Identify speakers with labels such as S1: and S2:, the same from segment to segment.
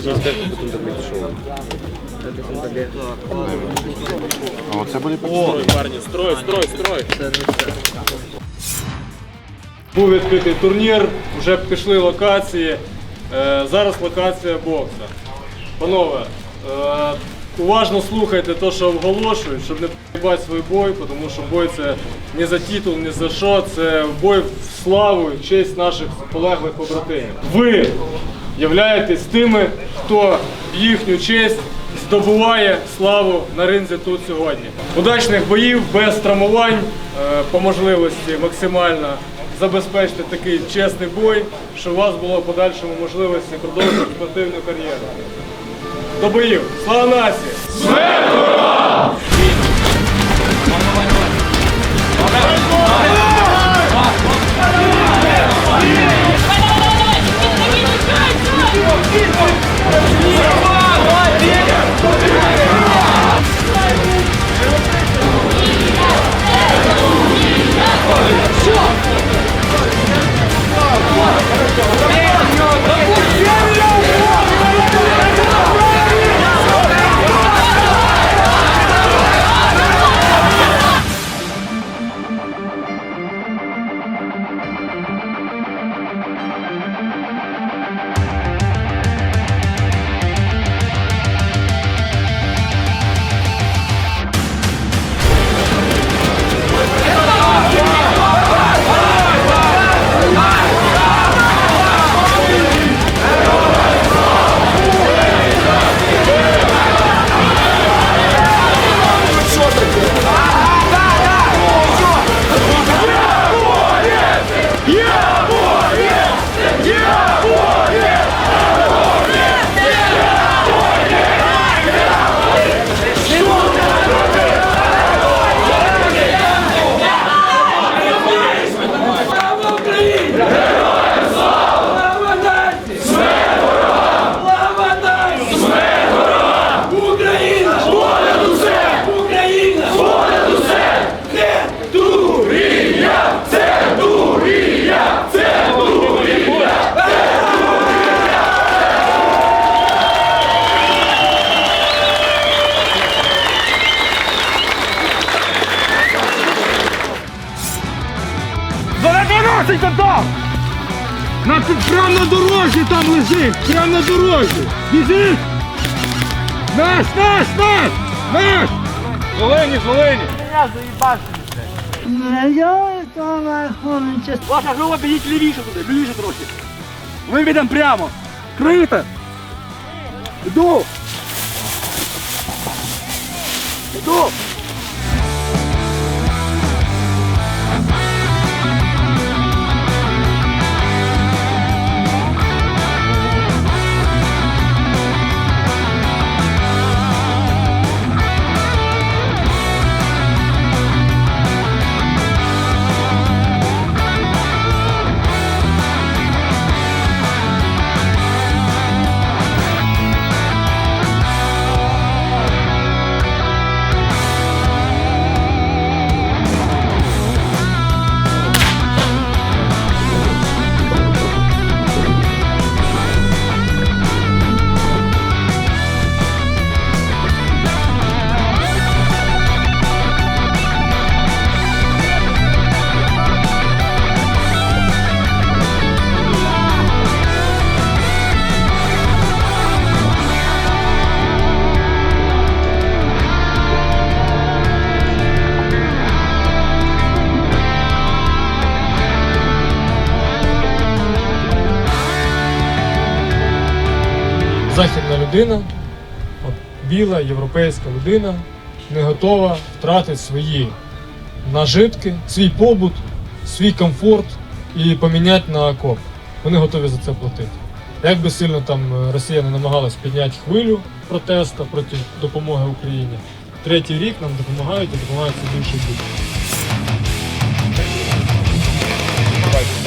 S1: шулер.
S2: А оце буде
S1: Строй, парні, строй, строй, строй. Був відкритий турнір, вже пішли локації. Е, зараз локація бокса. Панове, е, уважно слухайте те, що оголошують, щоб не бати свій бой, тому що бой це не за титул, не за що, це бой в славу і в честь наших полеглих побратимів. Ви являєтесь тими, хто в їхню честь здобуває славу на ринзі тут сьогодні. Удачних боїв без травмувань, е, по можливості максимально забезпечте такий чесний бой, щоб у вас було в подальшому можливості продовжити спортивну кар'єру. До боїв! Слава нації!
S3: Україна!
S4: Заработайте там! На, прямо на дорозі там лежить! Прямо на дорозі! Біжить! Наш, наш, наш! Наш!
S1: Зелені, зелені!
S4: Ваша група біжіть лівіше туди, лівіше трохи. Ми підемо прямо. Крийте! Іду! Іду!
S1: західна людина, от, біла європейська людина, не готова втратити свої нажитки, свій побут, свій комфорт і поміняти на окоп. Вони готові за це платити. Як би сильно там е, росіяни намагалися підняти хвилю протесту проти допомоги Україні, третій рік нам допомагають і допомагають все більше і більше. Давайте,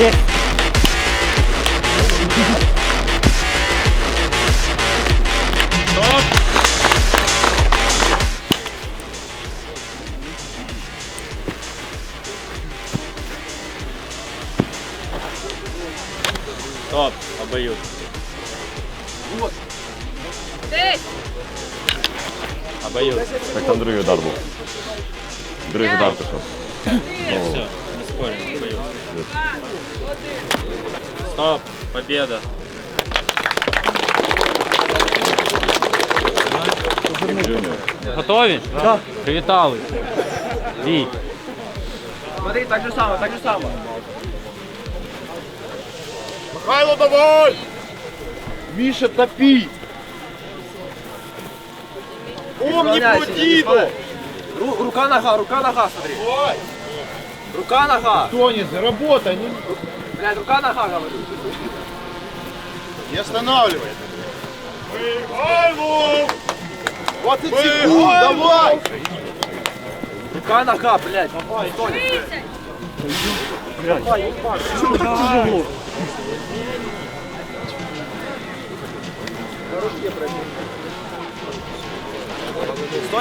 S1: Є. Стоп!
S5: Стоп, обоюд.
S6: Вот.
S5: Обоюд.
S2: Так там другий удар був. Другий удар пішов.
S5: Ну, не спорим. Обоюд. Стоп. Победа. Готові? Так. Привітали. Бій.
S3: Смотри, так же само, так же само.
S2: Михайло, давай! Міша, топи! Помни про діду!
S3: Ру- рука, нога, рука, нога, смотри. Рука нога.
S7: Тонет, работа. Не...
S3: Блядь, рука нога, говорю.
S2: Не останавливай. Выгоним! 20 секунд, давай!
S3: Рука нога, блядь. Давай,
S6: Тонет.
S3: Блядь. Давай,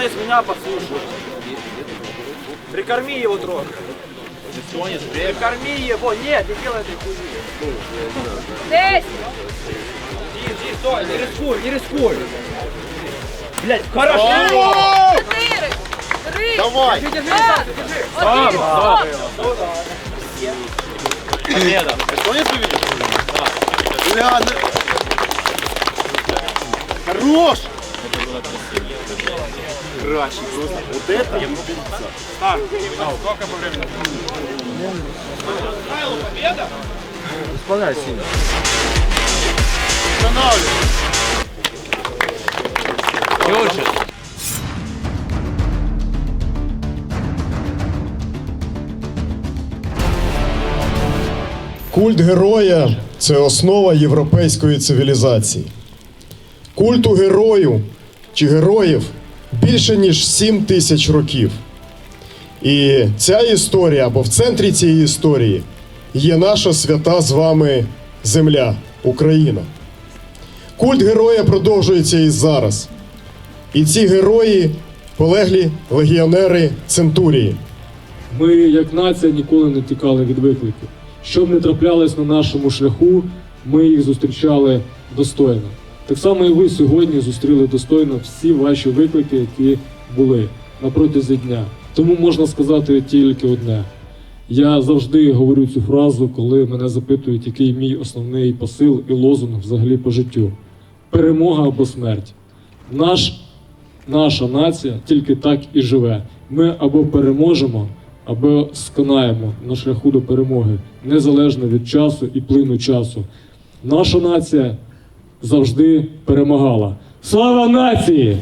S3: меня послушай. Прикорми его трохи. Эстонец, привет. Корми его, нет, не делай этой хуйни.
S6: Здесь!
S3: Иди, иди, стой, не рискуй, не рискуй. Блять, хорошо!
S6: Четыре, три,
S2: Давай!
S3: Держи, держи, держи.
S6: Один, стоп!
S5: Победа.
S2: Эстонец ты видишь? Да. Бля, хорош! Это было красиво. Кращий просто. Вот это Останавливай.
S5: Юрчик.
S8: Культ героя це основа європейської цивілізації. Культу герою чи героїв більше ніж 7 тисяч років. І ця історія, або в центрі цієї історії, є наша свята з вами земля, Україна. Культ героя продовжується і зараз. І ці герої полеглі легіонери Центурії.
S1: Ми, як нація, ніколи не тікали від викликів. Що б не траплялось на нашому шляху, ми їх зустрічали достойно. Так само і ви сьогодні зустріли достойно всі ваші виклики, які були на протязі дня. Тому можна сказати тільки одне. Я завжди говорю цю фразу, коли мене запитують, який мій основний посил і лозунг взагалі по життю: перемога або смерть. Наш наша нація тільки так і живе. Ми або переможемо, або сконаємо на шляху до перемоги, незалежно від часу і плину часу. Наша нація завжди перемагала. Слава нації!